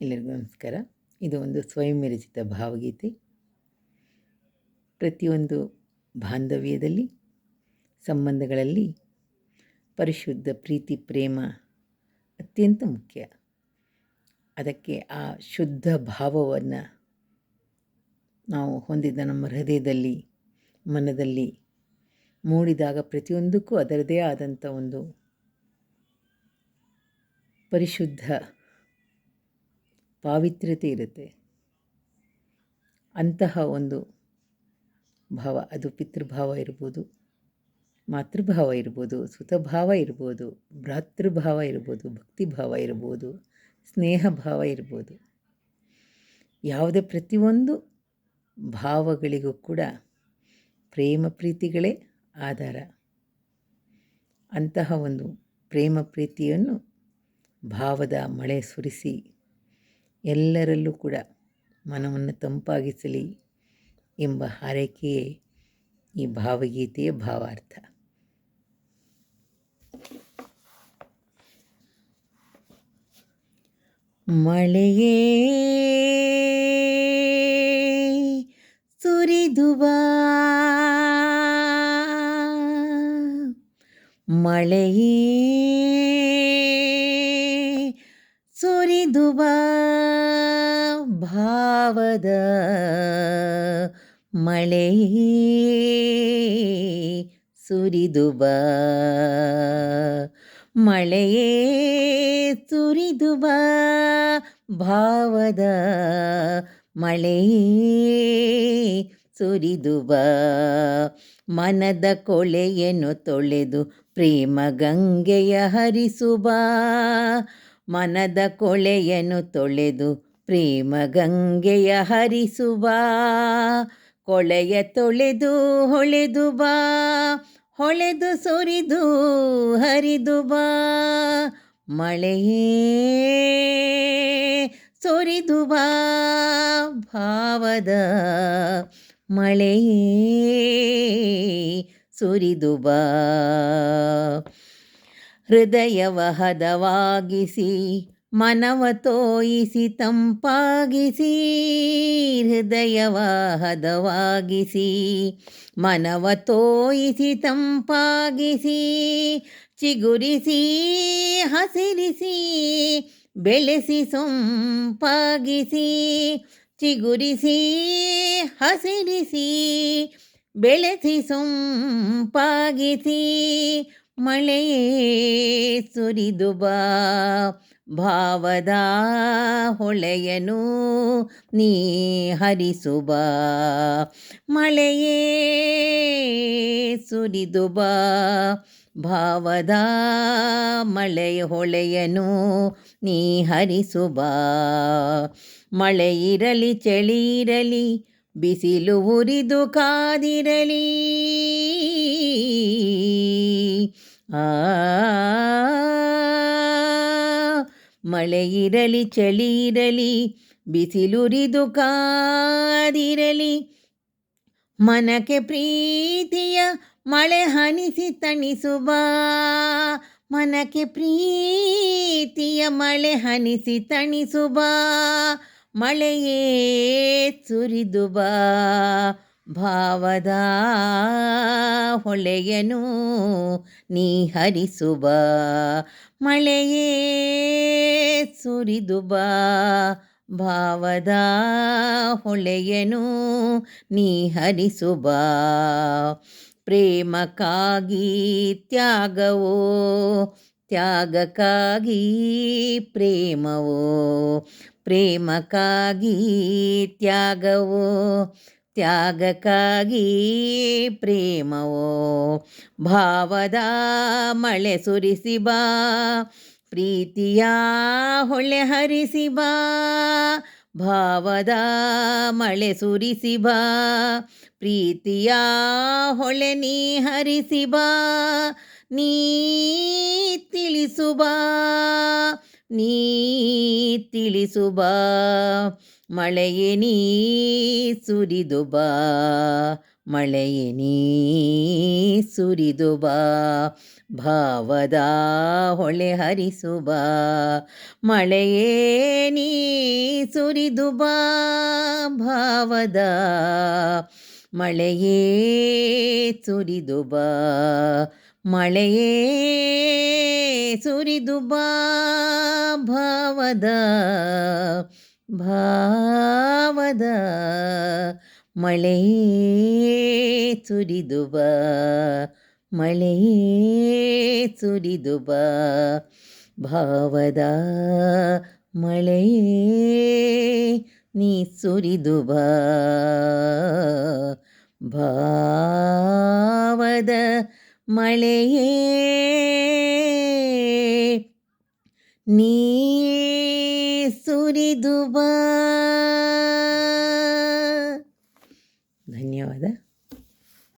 ಎಲ್ಲರಿಗೂ ನಮಸ್ಕಾರ. ಇದು ಒಂದು ಸ್ವಯಂ ವಿರಚಿತ ಭಾವಗೀತೆ. ಪ್ರತಿಯೊಂದು ಬಾಂಧವ್ಯದಲ್ಲಿ, ಸಂಬಂಧಗಳಲ್ಲಿ ಪರಿಶುದ್ಧ ಪ್ರೀತಿ, ಪ್ರೇಮ ಅತ್ಯಂತ ಮುಖ್ಯ. ಅದಕ್ಕೆ ಆ ಶುದ್ಧ ಭಾವವನ್ನು ನಾವು ಹೊಂದಿದ ನಮ್ಮ ಹೃದಯದಲ್ಲಿ, ಮನದಲ್ಲಿ ಮೂಡಿದಾಗ ಪ್ರತಿಯೊಂದಕ್ಕೂ ಅದರದೇ ಆದಂಥ ಒಂದು ಪರಿಶುದ್ಧ ಪಾವಿತ್ರ್ಯತೆ ಇರುತ್ತೆ. ಅಂತಹ ಒಂದು ಭಾವ, ಅದು ಪಿತೃಭಾವ ಇರ್ಬೋದು, ಮಾತೃಭಾವ ಇರ್ಬೋದು, ಸುತಭಾವ ಇರ್ಬೋದು, ಭ್ರಾತೃಭಾವ ಇರ್ಬೋದು, ಭಕ್ತಿಭಾವ ಇರ್ಬೋದು ಸ್ನೇಹ ಭಾವ ಇರ್ಬೋದು. ಯಾವುದೇ ಪ್ರತಿಯೊಂದು ಭಾವಗಳಿಗೂ ಕೂಡ ಪ್ರೇಮ ಪ್ರೀತಿಗಳೇ ಆಧಾರ. ಅಂತಹ ಒಂದು ಪ್ರೇಮ ಪ್ರೀತಿಯನ್ನು ಭಾವದ ಮಳೆ ಸುರಿಸಿ ಎಲ್ಲರಲ್ಲೂ ಕೂಡ ಮನವನ್ನು ತಂಪಾಗಿಸಲಿ ಎಂಬ ಹಾರೈಕೆಯೇ ಈ ಭಾವಗೀತೆಯ ಭಾವಾರ್ಥ. ಮಳೆಯೇ ಸುರಿದು ಬಾ ಮಳೆಯೇ ಸುರಿದು ಬಾ ಭಾವದ ಮಳೆಯೇ ಸುರಿದು ಮಳೆಯೇ ಸುರಿದು ಭಾವದ ಮಳೆಯೇ ಸುರಿದು ಮನದ ಕೊಳೆಯನ್ನು ತೊಳೆದು ಪ್ರೇಮ ಗಂಗೆಯ ಹರಿಸುವ ಮನದ ಕೊಳೆಯನ್ನು ತೊಳೆದು ಪ್ರೇಮ ಗಂಗೆಯ ಹರಿಸುವ, ಕೊಳೆಯ ತೊಳೆದು ಹೊಳೆದು ಬಾ ಹೊಳೆದು ಸುರಿದು ಹರಿದು ಬಾ ಮಳೆಯೇ ಸುರಿದು ಬಾ ಭಾವದ ಮಳೆಯೇ ಸುರಿದು ಬಾ ಹೃದಯವ ಹದವಾಗಿಸಿ ಮನವ ತೋಯಿಸಿ ತಂಪಾಗಿಸಿ ಹೃದಯವ ಹದವಾಗಿಸಿ ಮನವ ತೋಯಿಸಿ ತಂಪಾಗಿಸಿ, ಚಿಗುರಿಸಿ, ಹಸಿರಿಸಿ, ಬೆಳೆಸಿ, ಸೊಂಪಾಗಿಸಿ, ಚಿಗುರಿಸಿ, ಹಸಿರಿಸಿ, ಬೆಳೆಸಿ, ಸೊಂಪಾಗಿಸಿ, ಮಳೆಯೇ ಸುರಿದು ಬಾ. ಭಾವದ ಹೊಳೆಯನು, ನೀ ಹರಿಸುವ ಮಳೆಯೇ ಸುರಿದು ಬಾ. ಭಾವದ ಮಳೆಯ ಹೊಳೆಯನು, ನೀ ಹರಿಸುವ ಮಳೆ ಇರಲಿ, ಚಳಿ ಇರಲಿ, ಬಿಸಿಲು ಉರಿದು ಕಾದಿರಲಿ. ಆ ಮಳೆ ಇರಲಿ, ಚಳಿ ಇರಲಿ, ಬಿಸಿಲುರಿದು ಕಾದಿರಲಿ. ಮನಕ್ಕೆ ಪ್ರೀತಿಯ ಮಳೆ ಹನಿಸಿ ತಣಿಸುವ, ಮನಕ್ಕೆ ಪ್ರೀತಿಯ ಮಳೆ ಹನಿಸಿ ತಣಿಸುವ, ಮಳೆಯೇ ಸುರಿದು ಬಾ ಭಾವದ ಹೊಳೆಯನು, ನೀ ಹರಿಸುವ ಮಳೆಯೇ ಸುರಿದು ಬಾ ಭಾವದ ಹೊಳೆಯನು, ನೀ ಹರಿಸುವ ಪ್ರೇಮಕ್ಕಾಗಿ ತ್ಯಾಗವೋ, ತ್ಯಾಗಕ್ಕಾಗಿ ಪ್ರೇಮವೋ, ಪ್ರೇಮಕ್ಕಾಗಿ ತ್ಯಾಗವೋ. ತ್ಯಾಗಕ್ಕಾಗಿ ಪ್ರೇಮವೋ ಭಾವದ ಮಳೆ ಸುರಿಸಿ ಬಾ, ಪ್ರೀತಿಯ ಹೊಳೆ ಹರಿಸಿ ಬಾ, ಭಾವದ ಮಳೆ ಸುರಿಸಿ ಬಾ, ಪ್ರೀತಿಯ ಹೊಳೆ ನೀ ಹರಿಸಿ ಬಾ, ನೀ ತಿಳಿಸು ಬಾ ನೀ ತಿಳಿಸು ಬಾ, ಮಳೆಯೇ ನೀ ಸುರಿದು ಬಾ, ಮಳೆಯೇ ನೀ ಸುರಿದು ಬಾ, ಭಾವದ ಹೊಳೆ ಹರಿಸು ಬಾ, ಮಳೆಯೇ ನೀ ಸುರಿದು ಬಾ, ಭಾವದ ಮಳೆಯೇ ಸುರಿದು ಬಾ, ಮಳೆಯೇ ಸುರಿದು ಬಾ ಭಾವದ ಭಾವದ, ಮಳೆಯೇ ಸುರಿದು ಬಾ, ಮಳೆಯೇ ಸುರಿದು ಬಾ ಭಾವದ, ಮಳೆಯೇ ನೀ ಸುರಿದು ಬಾ ಭಾವದ ಮಳೆಯೇ ನೀ ಸುರಿದು ಬಾ